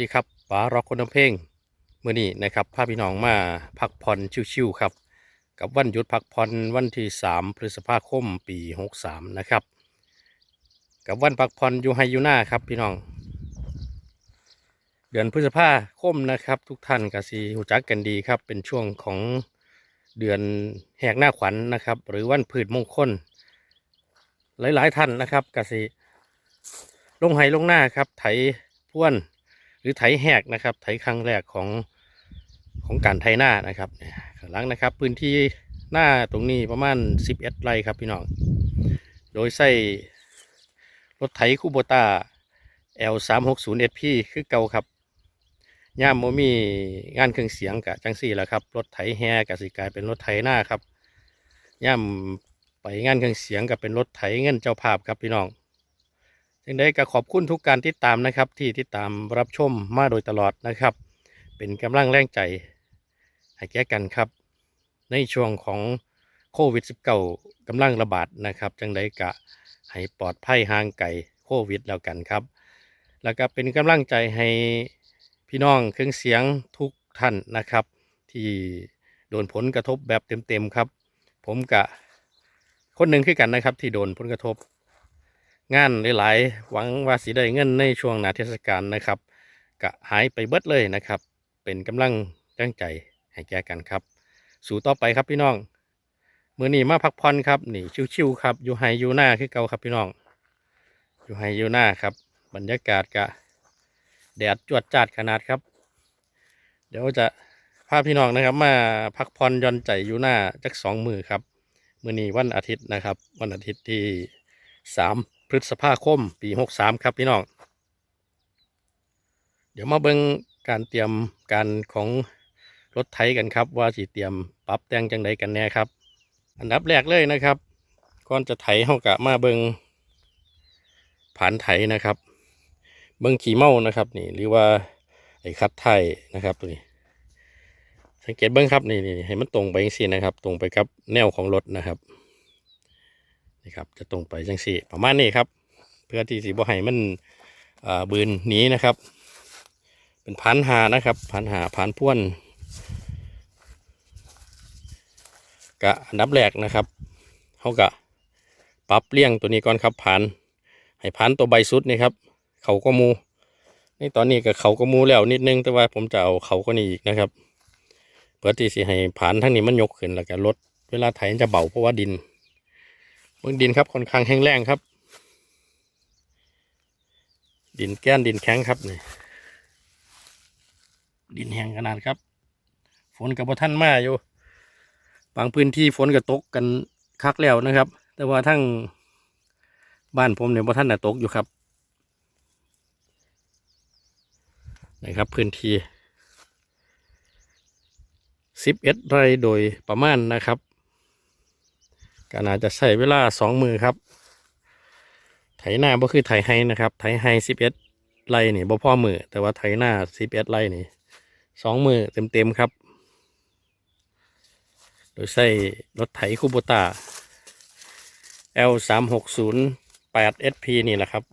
ดีครับป๋ารอกคนน้ำเพลงเมื่อนี้นะครับพาพี่น้องมาพักผ่อนชิวๆครับ กับวันหยุดพักผ่อนวันที่ 3 พฤษภาคมปี 63 นะครับ กับวันพักผ่อนอยู่ไฮยูน่าครับพี่น้อง เดือนพฤษภาคมนะครับ ทุกท่านกสีหูจักกันดีครับ เป็นช่วงของเดือนแหกหน้าขวัญนะครับ หรือวันพืชมงคล หลายๆท่านนะครับกสีลงไหลงหน้าครับไถพ่วน หรือไถแหกนะครับ ไถครั้งแรกของของการไถหน้านะครับข้างหลังนะครับ พื้นที่หน้าตรงนี้ประมาณ 11 ไร่ครับพี่น้อง โดยใส่รถไถคูโบต้า L 3 6 0 SP คือเก่าครับย่ามโมมีงานเครื่องเสียงกะจังสี่แหละครับ รถไถแฮกะสิกลายเป็นรถไถหน้าครับย่ามไปงานเครื่องเสียงกับเป็นรถไถเงินเจ้าภาพครับพี่น้อง จึงได้ก็ขอบคุณทุกการติดตามนะครับ ที่ติดตามรับชมมาโดยตลอดนะครับ เป็นกำลังแรงใจให้แก่กันครับ ในช่วงของโควิด -19 กำลังระบาดนะครับ จังได้กะให้ปลอดภัยห่างไกลโควิดแล้วกันครับ แล้วก็เป็นกำลังใจให้พี่น้องเครื่องเสียงทุกท่านนะครับ ที่โดนผลกระทบแบบเต็มๆครับ ผมกะคนหนึ่งคือกันนะครับ ที่โดนผลกระทบ งานหลายๆ หวังว่าสิได้เงินในช่วงนาเทศกาลนะครับกะหายไปเบิดเลยนะครับ เป็นกำลังแรงใจให้แก่กันครับ สู่ต่อไปครับพี่น้องมือนี้มาพักผ่อนครับนี่ชิวๆครับอยู่ไฮอยู่หน้าคือเก่าครับพี่น้อง อยู่ไฮอยู่หน้าครับ บรรยากาศกะแดดจวดจัดขนาดครับ เดี๋ยวจะพาพี่น้องนะครับ มาพักผ่อนย่อนใจอยู่หน้าจักสองมือครับมือนี้วันอาทิตย์นะครับ วันอาทิตย์ที่สาม พฤษภาคม ปีหกสามครับพี่น้อง เดี๋ยวมาเบิ่งการเตรียมการของรถไถกันครับ ว่าสิเตรียมปรับแต่งจังใดกันแน่ครับ อันดับแรกเลยนะครับก่อนจะไถเฮากะมาเบิ่งผานไถนะครับ เบิ่งขี่เมานะครับนี่หรือว่าไอ้คัดไทยนะครับตัวนี้ สังเกตเบิ่งครับนี่นี่ให้มันตรงไปจังซี่นะครับ ตรงไปกับแนวของรถนะครับ นี่ครับจะตรงไปจังซี่ประมาณนี้ครับ เพื่อที่สีบ่ให้มันบืนหนีนะครับ เป็นพันหานะครับพันหาพันพ่วนกะอันดับแรกนะครับเขากะปรับเลี่ยงตัวนี้ก่อนครับพันให้พันตัวใบสุดนี่ครับ เขาก็มูนี่ตอนนี้กับเขาก็มูแล้วนิดนึงแต่ว่าผมจะเอาเขาก็นี่อีกนะครับ เพื่อที่สิให้ผ่านทั้งนี้มันยกขึ้นแล้วก็ลดเวลาไถมันจะเบาเพราะว่าดิน เบื้องดินครับค่อนข้างแห้งแรงครับ ดินแก้นดินแข็งครับนี่ดินแห้งขนาดครับ ฝนกับพท่านมาอยู่ บางพื้นที่ฝนก็ตกกันคักแล้วนะครับ แต่ว่าทั้งบ้านผมเนี่ยพท่านน่ะตกอยู่ครับนะครับพื้นที่สิบเอ็ดไร่โดยประมาณนะครับ ก็น่าจะใช้เวลาสองมือครับ ไถนาบ่คือไถไฮนะครับ ไถไฮสิบเอ็ดไร่นี่บ่พ่อมือ แต่ว่าไถนาสิบเอ็ดไร่นี่สองมือเต็มๆครับ โดยใช้รถไถคูโบตา L สามหกศูนย์แปด SP นี่แหละครับ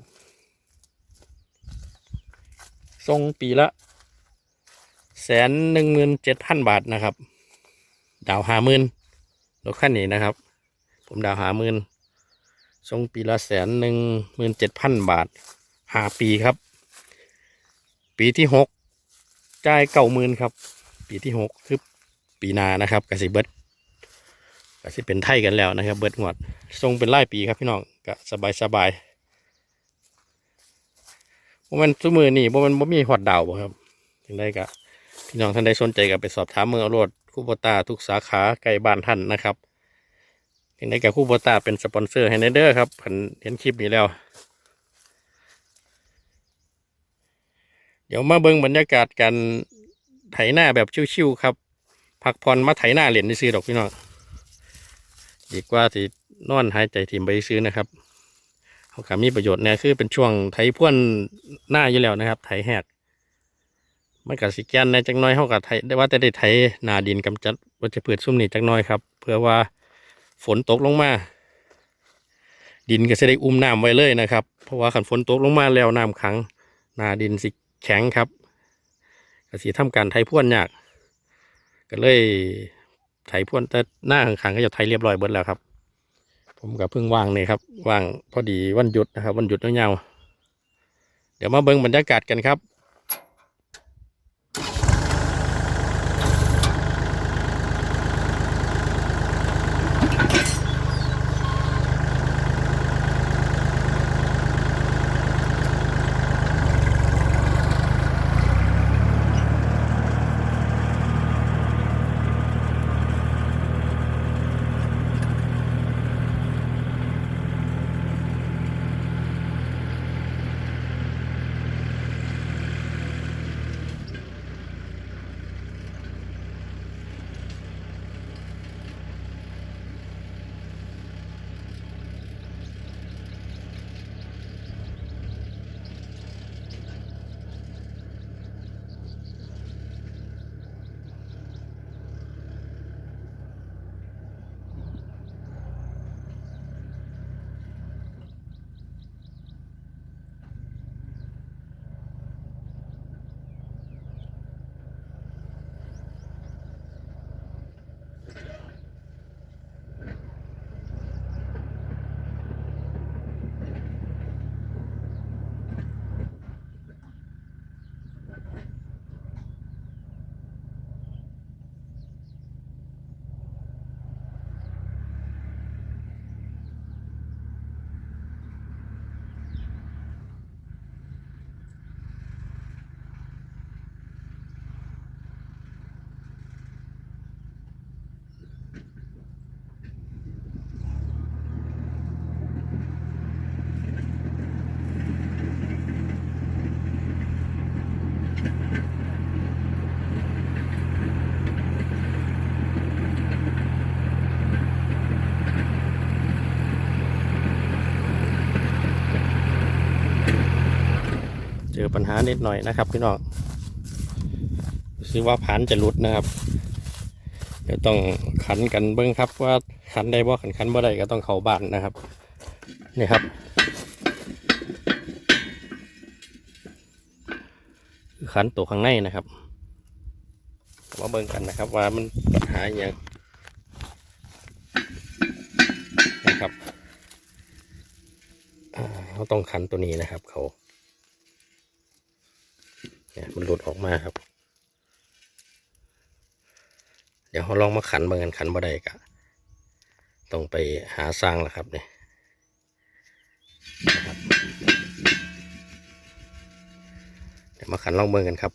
ทรงปีละแสนหนึ่งหมื่นเจ็ดพันบาทนะครับ ดาวหาหมื่นรถคันนี้นะครับ ผมดาวหาหมื่นทรงปีละแสนหนึ่งหมื่นเจ็ดพันบาทหาปีครับ ปีที่หกจ่ายเก้าหมื่นครับ ปีที่หกคือปีนานะครับกสิเบิดกสิเป็นไทยกันแล้วนะครับ เบิดงวดทรงเป็นไล่ปีครับพี่น้องก็สบายสบายโมเมนต์สมือนี่โมเมนต์บ่มีหอดดาวครับถึงได้กะพี่น้องท่านใดสนใจก็ไปสอบถามเมืองเอาโรดคูโบตาทุกสาขาใกล้บ้านท่านนะครับ ถึงได้กับคูโบตาเป็นสปอนเซอร์ให้ในเด้อครับผมเห็นคลิปนี้แล้ว เดี๋ยวมาเบิ่งบรรยากาศการไถหน้าแบบชิวๆครับ พักผ่อนมาไถหน้าเหรียญซื้อดอกพี่น้องดีกว่าที่นอนหายใจถิ่มไปซื้อนะครับเขาขามีประโยชน์เนี่ยคือเป็นช่วงไถพ่วนหน้าอยู่แล้วนะครับ ไถแหกมันกับสิแกนในจักน้อยเขากับไถได้ว่าแต่ได้ไถนาดินกำจัดวัชพืชซุ่มนี่จักน้อยครับ เพื่อว่า ฝนตกลงมา ดินก็จะได้อุ้มน้ำไว้เลยนะครับ เพราะว่าขันฝนตกลงมาแล้วน้ำขังหนาดินสิแข็งครับก็สิทำการไถพ่วนยากก็เลยไถพ่วนแต่หน้าข้างก็จะไถเรียบร้อยเบิดแล้วครับ ผมก็เพิ่งว่างนี่ครับว่างพอดีวันหยุดนะครับ วันหยุดยาวๆเดี๋ยวมาเบิ่งบรรยากาศกันครับ ปัญหานิดหน่อยนะครับพี่น้องซื้อว่าผ่านจะหลุดนะครับ เดี๋ยวต้องขันกันเบิ้งครับว่าขันได้บ่ขันขันบ่ได้ก็ต้องเข้าบานนะครับนี่ครับขันตัวข้างในนะครับมาเบิ่งกันนะครับว่ามันปัญหาอย่างนะครับเราต้องขันตัวนี้นะครับเขา เนี่ยมันหลุดออกมาครับ เดี๋ยวเราลองมาขันเบิ่งกันขันบ่ได้กะต้องไปหาสร้างแล้วครับเนี่ยเดี๋ยวมาขันลองเบิ่งกันครับ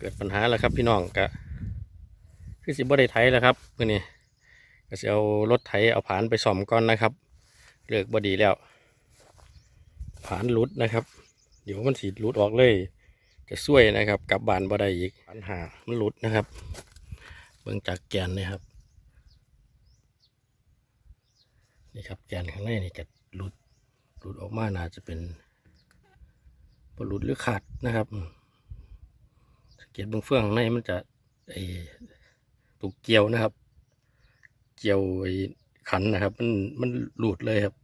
เกิดปัญหาแล้วครับพี่น้องกะคือสิบ่ได้ไถแล้วครับมื่อนี้ก็สิเอารถไถเอาผานไปซ่อมก่อนนะครับเลือกบอดีแล้ว ผานหลุดนะครับ เดี๋ยวมันสีหลุดออกเลย จะช่วยนะครับกลับบ้านบ่ได้อีกปัญหามันหลุดนะครับ เบิ่งจากแกนนี่ครับนี่ครับแกนข้างในนี่จะหลุดหลุดออกมาน่าจะเป็นหลุดหรือขาดนะครับ เกตเบื้องเฟืองในมันจะไอตุกเกี่ยวนะครับ เกี่ยวไอขันนะครับ มันมันหลุดเลยครับ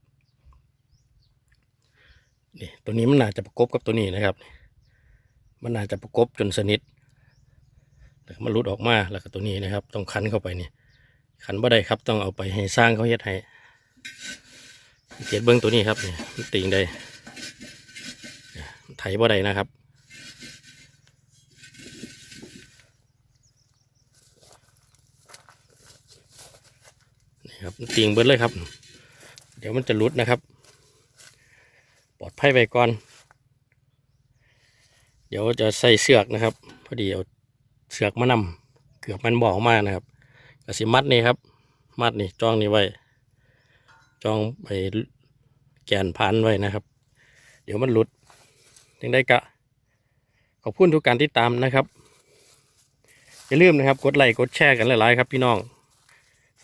นี่ตัวนี้มันน่าจะประกบกับตัวนี้นะครับ มันน่าจะประกบจนสนิทแล้วมันหลุดออกมาแล้วก็ตัวนี้นะครับ ต้องขันเข้าไปนี่ขันบ่ได้ครับ ต้องเอาไปให้สร้างเขาเฮ็ดให้สังเกตเบื้องตัวนี้ครับนี่ติงได้เนี่ยไถบ่ได้นะครับ ครับติ่งเบิดเลยครับ เดี๋ยวมันจะหลุดนะครับ ปลอดภัยไว้ก่อน เดี๋ยวจะใส่เสือกนะครับ พอดีเอาเสือกมานำเกือบมันบอกมากนะครับกสิมัดนี่ครับ มัดนี่จ้องนี่ไว้ จ้องไปแกนพันไว้นะครับ เดี๋ยวมันหลุดยังได้กะ ขอบคุณทุกการที่ตามนะครับ อย่าลืมนะครับ กดไลค์กดแชร์กันหลายๆครับพี่น้อง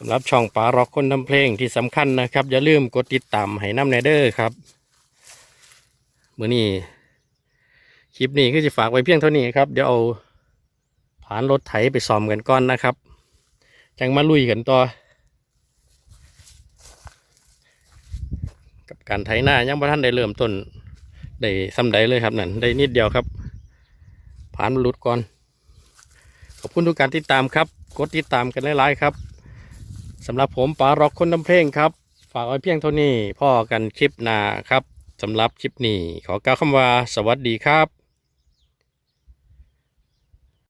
ำหรับช่องป๋าร็อกคนทำเพลงที่สำคัญนะครับ อย่าลืมกดติดตามให้น้ำแนเดอร์ครับเมื่อนี้คลิปนี้ก็จะฝากไว้เพียงเท่านี้ครับ เดี๋ยวเอาผ่านรถไถไปซ่อมกันก่อนนะครับ จังมาลุยกันต่อ กับการไถหน้ายังบ่ท่านได้เริ่มต้นได้ซ้ำใดเลยครับนั่นได้นิดเดียวครับผ่านมันหลุดก่อน ขอบคุณทุกการติดตามครับ กดติดตามกันหลายๆครับ สำหรับผมป๋าร็อกคนทำเพลงครับ ฝากไว้เพียงเท่านี้พ่อกันคลิปหน้าครับสำหรับคลิปนี้ขอกล่าวคำว่าสวัสดีครับ